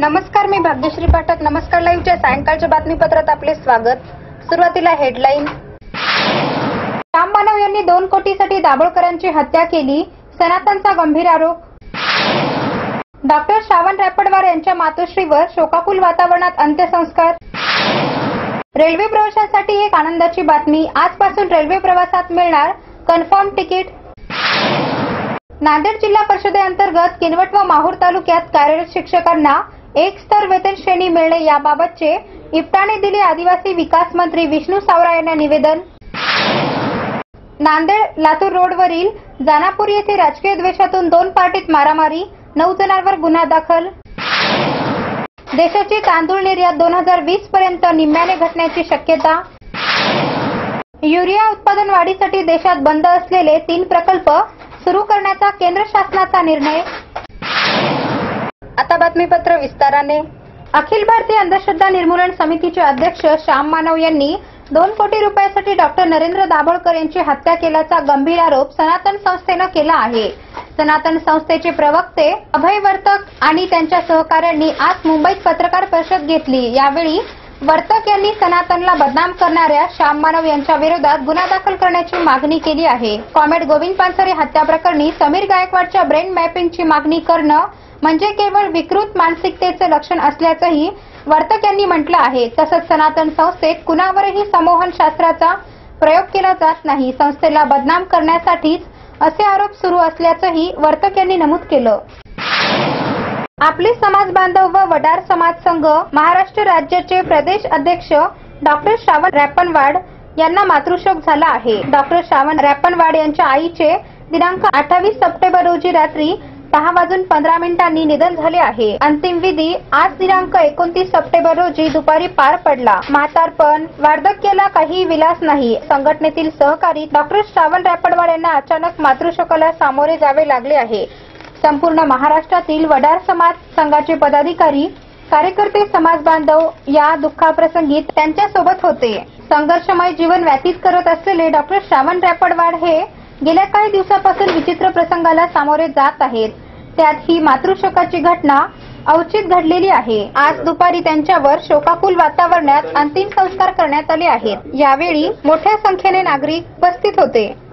नमस्कार मी भाग्यश्री पाठक. नमस्कार लाईव्हच्या सायंकाळच्या बातमीपत्रात आपले स्वागत. सुरुवातीला हेडलाईन. श्याम मानव यांनी दोन कोटीसाठी दाभोळकरांची हत्या केली. सनातनचा गंभीर आरोप. डॉक्टर श्रावण रापडवार यांच्या मातोश्रीवर शोकाकुल वातावरणात अंत्यसंस्कार. रेल्वे प्रवाशांसाठी एक आनंदाची बातमी. आजपासून रेल्वे प्रवासात मिळणार कन्फर्म तिकीट. नांदेड जिल्हा परिषदेअंतर्गत किनवट व माहूर तालुक्यात कार्यरत शिक्षकांना एक स्तर वेतन श्रेणी मिळणे याबाबतचे इप्टाने दिले आदिवासी विकास मंत्री विष्णू सावरा यांना निवेदन. नांदेड लातूर रोडवरील जानापूर येथे राजकीय द्वेषातून दोन पार्टीत मारामारी नऊ जणांवर गुन्हा दाखल. देशाची तांदूळ निर्यात दोन हजार वीस पर्यंत निम्म्याने घटण्याची शक्यता. युरिया उत्पादन वाढीसाठी देशात बंद असलेले तीन प्रकल्प सुरू करण्याचा केंद्र शासनाचा निर्णय. आता बातमीपत्र विस्ताराने. अखिल भारतीय अंधश्रद्धा निर्मूलन समितीचे अध्यक्ष श्याम मानव यांनी दोन कोटी रुपयासाठी डॉक्टर नरेंद्र दाभोळकर यांची हत्या केल्याचा गंभीर आरोप सनातन संस्थेनं केला आहे. सनातन संस्थेचे प्रवक्ते अभय वर्तक आणि त्यांच्या सहकाऱ्यांनी आज मुंबईत पत्रकार परिषद घेतली. यावेळी वर्तक यांनी सनातनला बदनाम करणाऱ्या श्याम मानव यांच्या विरोधात गुन्हा दाखल करण्याची मागणी केली आहे. कॉमेड गोविंद पानसरे हत्या प्रकरणी समीर गायकवाडच्या ब्रेन मॅपिंगची मागणी करणं म्हणजे केवळ विकृत मानसिकतेचं लक्षण असल्याचंही वर्तक यांनी म्हटलं आहे. तसंच सनातन संस्थेत कुणावरही संमोहन शास्त्राचा प्रयोग केला जात नाही. संस्थेला बदनाम करण्यासाठीच असे आरोप सुरू असल्याचंही वर्तक यांनी नमूद केलं. आपले समाज बांधव व वडार समाज संघ महाराष्ट्र राज्याचे प्रदेश अध्यक्ष डॉक्टर श्रावण रॅपनवाड यांना मातृशोक झाला आहे. डॉक्टर श्रावण रॅपनवाड यांच्या आईचे दिनांक अठ्ठावीस सप्टेंबर रोजी रात्री दहा वाजून पंधरा मिनिटांनी निधन झाले आहे. अंतिम विधी आज दिनांक एकोणतीस सप्टेंबर रोजी दुपारी पार पडला. म्हातारपण वार्धक्याला काही विलास नाही. संघटनेतील सहकारी डॉक्टर श्रावण रॅपडवाड यांना अचानक मातृशोकाला सामोरे जावे लागले आहे. संपूर्ण महाराष्ट्रातील वडार समाज संघाचे पदाधिकारी कार्यकर्ते समाज बांधव या दुःखाप्रसंगी त्यांच्यासोबत होते. संघर्षमय जीवन व्यतीत करत असलेले डॉक्टर श्रावण रॅपडवाड हे गेल्या काही दिवसापासून विचित्र प्रसंगाला सामोरे जात आहेत. त्यात ही मातृशोकाची घटना अवचित घडलेली आहे. आज दुपारी त्यांच्यावर शोकाकुल वातावरणात अंतिम संस्कार करण्यात आले आहेत. यावेळी मोठ्या संख्येने नागरिक उपस्थित होते.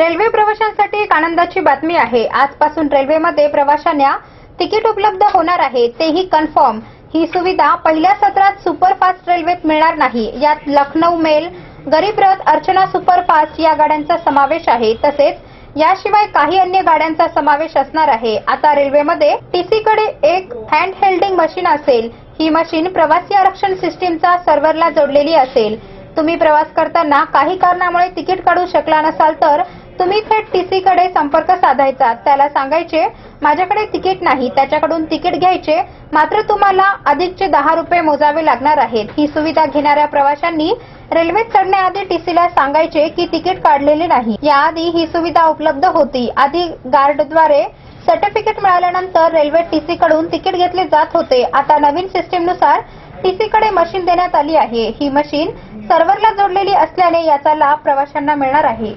रेल्वे प्रवाशांसाठी एक आनंदाची बातमी आहे. आजपासून रेल्वेमध्ये प्रवाशांना तिकीट उपलब्ध होणार आहे. तेही कन्फर्म. ही सुविधा पहिल्या सत्रात सुपरफास्ट रेल्वेत मिळणार नाही. यात लखनौ मेल गरीब रथ अर्चना सुपरफास्ट या गाड्यांचा समावेश आहे. तसेच याशिवाय काही अन्य गाड्यांचा समावेश असणार आहे. आता रेल्वेमध्ये टीसीकडे एक हँड हेल्डिंग मशीन असेल. ही मशीन प्रवासी आरक्षण सिस्टीमचा सर्व्हरला जोडलेली असेल. तुम्ही प्रवास करताना काही कारणामुळे तिकीट काढू शकला नसाल तर तुम्ही थेट टीसी कडे संपर्क साधायचा. त्याला सांगायचे माझ्याकडे तिकीट नाही त्याच्याकडून तिकीट घ्यायचे. मात्र तुम्हाला अधिकचे दहा रुपये मोजावे लागणार आहेत. ही सुविधा घेणाऱ्या प्रवाशांनी रेल्वेत चढण्याआधी टीसीला सांगायचे की तिकीट काढलेले नाही. याआधी ही सुविधा उपलब्ध होती. आधी गार्डद्वारे सर्टिफिकेट मिळाल्यानंतर रेल्वे टीसी कडून तिकीट घेतले जात होते. आता नवीन सिस्टीमनुसार टीसीकडे मशीन देण्यात आली आहे. ही मशीन सर्व्हरला जोडलेली असल्याने याचा लाभ प्रवाशांना मिळणार आहे.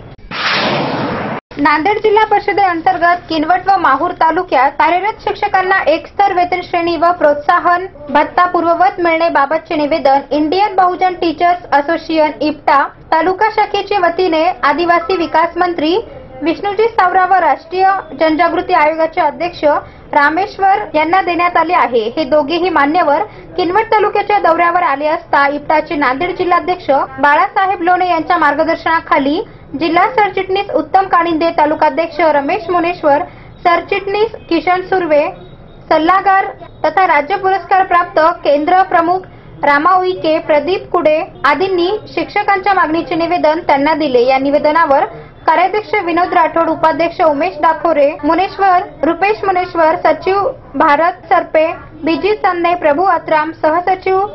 नांदेड जिल्हा परिषदेअंतर्गत किनवट व माहूर तालुक्यात कार्यरत शिक्षकांना एक स्तर वेतन श्रेणी व प्रोत्साहन भत्ता पूर्ववत मिळण्याबाबतचे निवेदन Indian Bahujan teachers association IPTA taluka शाखेच्या वतीने आदिवासी विकास मंत्री विष्णूजी सावरा व राष्ट्रीय जनजागृती आयोगाचे अध्यक्ष रामेश्वर यांना देण्यात आले आहे. हे दोघेही मान्यवर किनवट तालुक्याच्या दौऱ्यावर आले असता इप्टाचे नांदेड जिल्हाध्यक्ष बाळासाहेब लोणे यांच्या मार्गदर्शनाखाली जिल्हा सरचिटणीस उत्तम कानिंदे तालुकाध्यक्ष रमेश मुनेश्वर सरचिटणीस किशन सुर्वे सल्लागार तथा राज्य पुरस्कार प्राप्त केंद्र प्रमुख रामा उईके प्रदीप कुडे आदींनी शिक्षकांच्या मागणीचे निवेदन त्यांना दिले. या निवेदनावर कार्याध्यक्ष विनोद राठोड उपाध्यक्ष उमेश दाखोरे मुनेश्वर रुपेश मुनेश्वर सचिव भारत सरपे बीजी सन्ने प्रभू अत्राम सहसचिव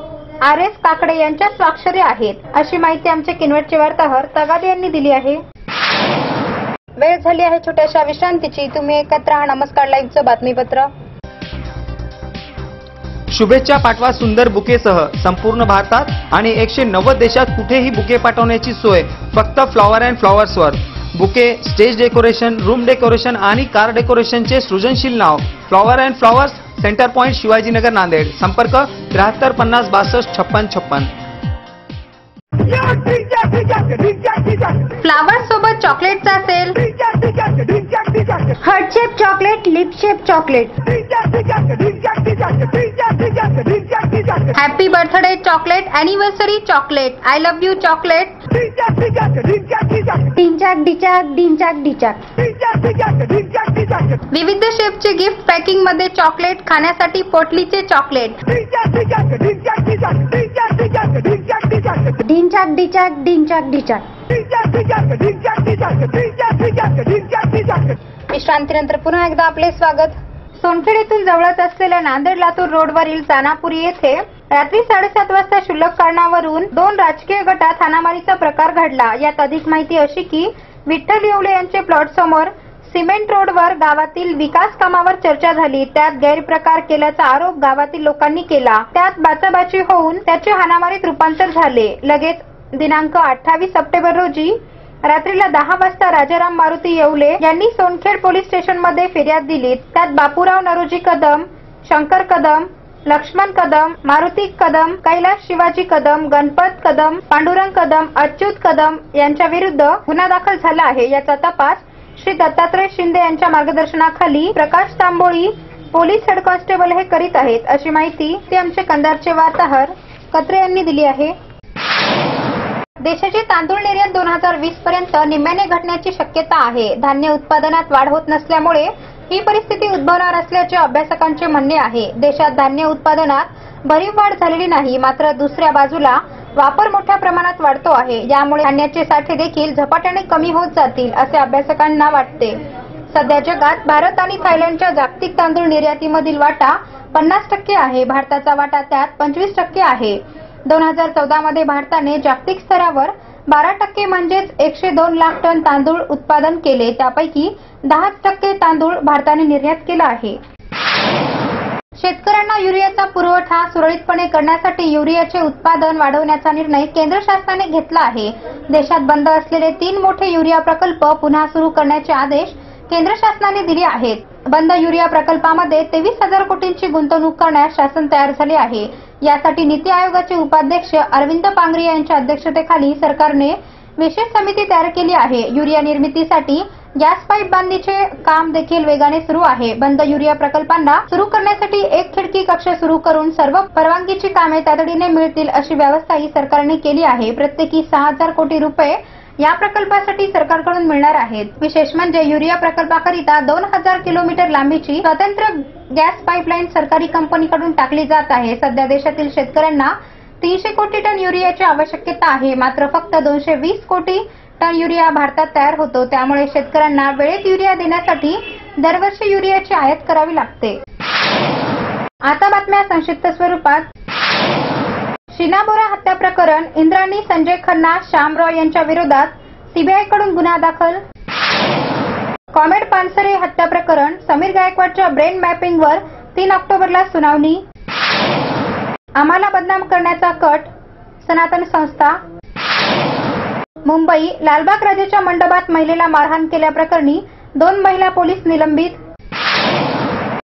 आर एस काकडे यांच्या स्वाक्षरी आहेत अशी माहिती आमचे किनवटचे वार्ताहर तगादे यांनी दिली आहे. वेळ झाली आहे छोट्याशा विश्रांतीची. तुम्ही एकत्र हा नमस्कार लाईव्हचं बातमीपत्र. शुभेच्छा पाठवा सुंदर बुकेसह. संपूर्ण भारतात आणि एकशे नव्वद देशात कुठेही बुके पाठवण्याची सोय. फक्त flower and फ्लॉवर्सवर. Bouquet stage decoration room decoration आणि कार डेकोरेशनचे सृजनशील नाव. Flower and flowers centre point Shivajinagar Nanded. संपर्क त्र्याहत्तर पन्नास बासष्ट छप्पन छप्पन. फ्लावर सोबत चॉकलेटचा असेल. Heart shape chocolate lip shape chocolate happy birthday chocolate anniversary chocolate I love you chocolate डिंचाक डिचाक डिंचाक डिचाक विविध शेपचे गिफ्ट पॅकिंगमध्ये चॉकलेट खाण्यासाठी पोटलीचे चॉकलेट डिंचाक डिचाक डिंचाक डिचाक विश्रांतीनंतर पुन्हा एकदा आपले स्वागत. सोनखेड येथून जवळच असलेल्या नांदेड लातूर रोडवरील चानापुरी येथे रात्री साडेसात वाजता शुल्लक कारणावरून दोन राजकीय गटात हाणामारीचा प्रकार घडला. यात अधिक माहिती अशी की विठ्ठल येवले यांचे प्लॉट समोर सिमेंट रोडवर गावातील विकास कामावर चर्चा झाली. त्यात गैरप्रकार केल्याचा आरोप गावातील लोकांनी केला. त्यात बाचाबाची होऊन त्याचे हानामारीत रूपांतर झाले. लगेच दिनांक अठ्ठावीस सप्टेंबर रोजी रात्रीला दहा वाजता राजाराम मारुती येवले यांनी सोनखेड पोलीस स्टेशनमध्ये फिर्याद दिली त्यात बापूराव नरोजी कदम शंकर कदम लक्ष्मण कदम मारुती कदम कैलास शिवाजी कदम गणपत कदम पांडुरंग कदम अच्युत कदम यांच्या विरुद्ध गुन्हा दाखल झाला आहे. याचा तपास श्री दत्तात्रय शिंदे यांच्या मार्गदर्शनाखाली Prakash Tamboli police head constable हे करीत आहेत. अशी माहिती ते आमचे कंधारचे वार्ताहर कत्रे यांनी दिली आहे. देशाची तांदूळ निर्यात दोन हजार वीस पर्यंत निम्म्याने घटण्याची शक्यता आहे. धान्य उत्पादनात वाढ होत नसल्यामुळे ही परिस्थिती उद्भवणार असल्याचे अभ्यासकांचे म्हणणे आहे. देशात धान्य उत्पादनात भरीव वाढ झालेली नाही मात्र दुसऱ्या बाजूला वापर मोठ्या प्रमाणात वाढतो आहे. यामुळे धान्याचे साठे देखील झपाट्याने कमी होत जातील असे अभ्यासकांना वाटते. सध्या जगात भारत आणि थायलंडच्या जागतिक तांदूळ निर्यातीमधील वाटा पन्नास टक्के आहे. भारताचा वाटा त्यात पंचवीस टक्के आहे. दोन हजार चौदा मध्ये भारताने जागतिक स्तरावर बारा टक्के म्हणजेच एकशे दोन लाख टन तांदूळ उत्पादन केले. त्यापैकी दहा टक्के तांदूळ भारताने निर्यात केला आहे. शेतकऱ्यांना युरियाचा पुरवठा सुरळीतपणे करण्यासाठी युरियाचे उत्पादन वाढवण्याचा निर्णय केंद्र शासनाने घेतला आहे. देशात बंद असलेले तीन मोठे युरिया प्रकल्प पुन्हा सुरू करण्याचे आदेश केंद्र शासनाने दिले आहेत. बंद युरिया प्रकल्पामध्ये तेवीस हजार कोटींची गुंतवणूक करण्यास शासन तयार झाले आहे. यासाठी नीती आयोगाचे उपाध्यक्ष अरविंद पांगरी यांच्या अध्यक्षतेखाली सरकारने विशेष समिती तयार केली आहे. युरिया निर्मितीसाठी गॅस पाईप बांधणीचे काम देखील वेगाने सुरू आहे. बंद युरिया प्रकल्पांना सुरू करण्यासाठी एक खिडकी कक्ष सुरू करून सर्व परवानगीची कामे तातडीने मिळतील अशी व्यवस्थाही सरकारने केली आहे. प्रत्येकी सहा हजार कोटी रुपये या प्रकल्पासाठी सरकारकडून मिळणार आहेत. विशेष म्हणजे युरिया प्रकल्पाकरिता दोन हजार किलोमीटर लांबीची स्वतंत्र गॅस पाईपलाईन सरकारी कंपनीकडून टाकली जात आहे. सध्या देशातील शेतकऱ्यांना तीनशे कोटी टन युरियाची आवश्यकता आहे. मात्र फक्त दोनशे वीस कोटी टन युरिया भारतात तयार होतो. त्यामुळे शेतकऱ्यांना वेळेत युरिया देण्यासाठी दरवर्षी युरियाची आयात करावी लागते. आता बातम्या संक्षिप्त स्वरूपात. शिनाबोरा हत्या प्रकरण इंद्राणी संजय खन्ना श्यामराव यांच्या विरोधात सीबीआयकडून गुन्हा दाखल. कॉमेड पानसरे हत्या प्रकरण समीर गायकवाडच्या ब्रेन मॅपिंगवर तीन ऑक्टोबरला सुनावणी. आम्हाला बदनाम करण्याचा कट सनातन संस्था. मुंबई लालबाग राजेच्या मंडपात महिलेला मारहाण केल्याप्रकरणी दोन महिला पोलीस निलंबित.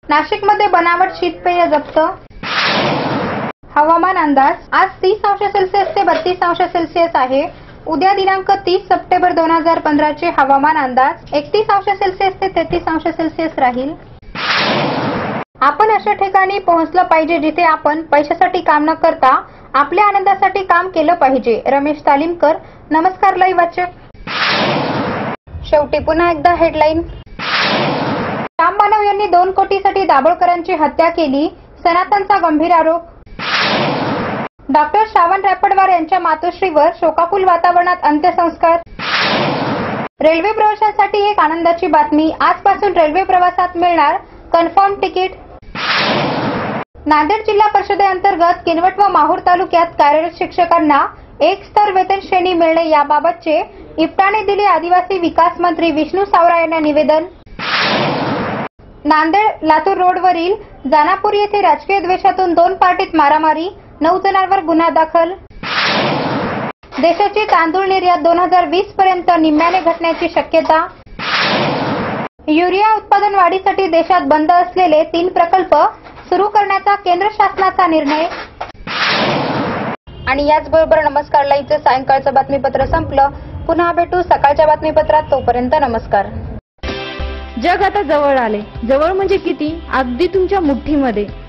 नाशिकमध्ये बनावट शीतपेय जप्त. हवामान अंदाज आज तीस अंश सेल्सिअस ते बत्तीस अंश सेल्सिअस आहे. उद्या दिनांक तीस सप्टेंबर दोन हजार पंधराचे हवामान अंदाज एकतीस अंश सेल्सिअस ते तेहतीस अंश सेल्सिअस राहील. आपण अशा ठिकाणी पोहोचलं पाहिजे जिथे आपण पैशासाठी काम न करता आपल्या आनंदासाठी काम केलं पाहिजे. रमेश तालीमकर नमस्कार लाईव्ह वाचक. शेवटी पुन्हा एकदा हेडलाईन श्याम मानव यांनी दोन कोटीसाठी दाभोळकरांची हत्या केली. सनातनचा गंभीर आरोप डॉक्टर श्रावण रॅपडवार यांच्या मातोश्रीवर शोकाकुल वातावरणात अंत्यसंस्कार. रेल्वे प्रवाशांसाठी एक आनंदाची बातमी. आजपासून रेल्वे प्रवासात मिळणार कन्फर्म तिकीट. नांदेड जिल्हा परिषदेअंतर्गत किनवट व माहूर तालुक्यात कार्यरत शिक्षकांना एक स्तर वेतन श्रेणी मिळणे याबाबतचे इप्टाने दिले आदिवासी विकास मंत्री विष्णू सावरा यांना निवेदन. नांदेड लातूर रोडवरील जानापूर येथे राजकीय द्वेषातून दोन पार्टीत मारामारी. नऊ जणांवर गुन्हा दाखल. देशाची तांदूळ निर्यात दोन हजार वीस पर्यंत निम्म्याने घटण्याची शक्यता. युरिया उत्पादन वाढीसाठी देशात बंद असलेले तीन प्रकल्प सुरू करण्याचा केंद्र शासनाचा निर्णय. आणि याचबरोबर नमस्कार. लाईव्हचं सायंकाळचं बातमीपत्र संपलं. पुन्हा भेटू सकाळच्या बातमीपत्रात. तोपर्यंत नमस्कार. जग आता जवळ आले. जवळ म्हणजे किती? अगदी तुमच्या मुठ्ठीमध्ये.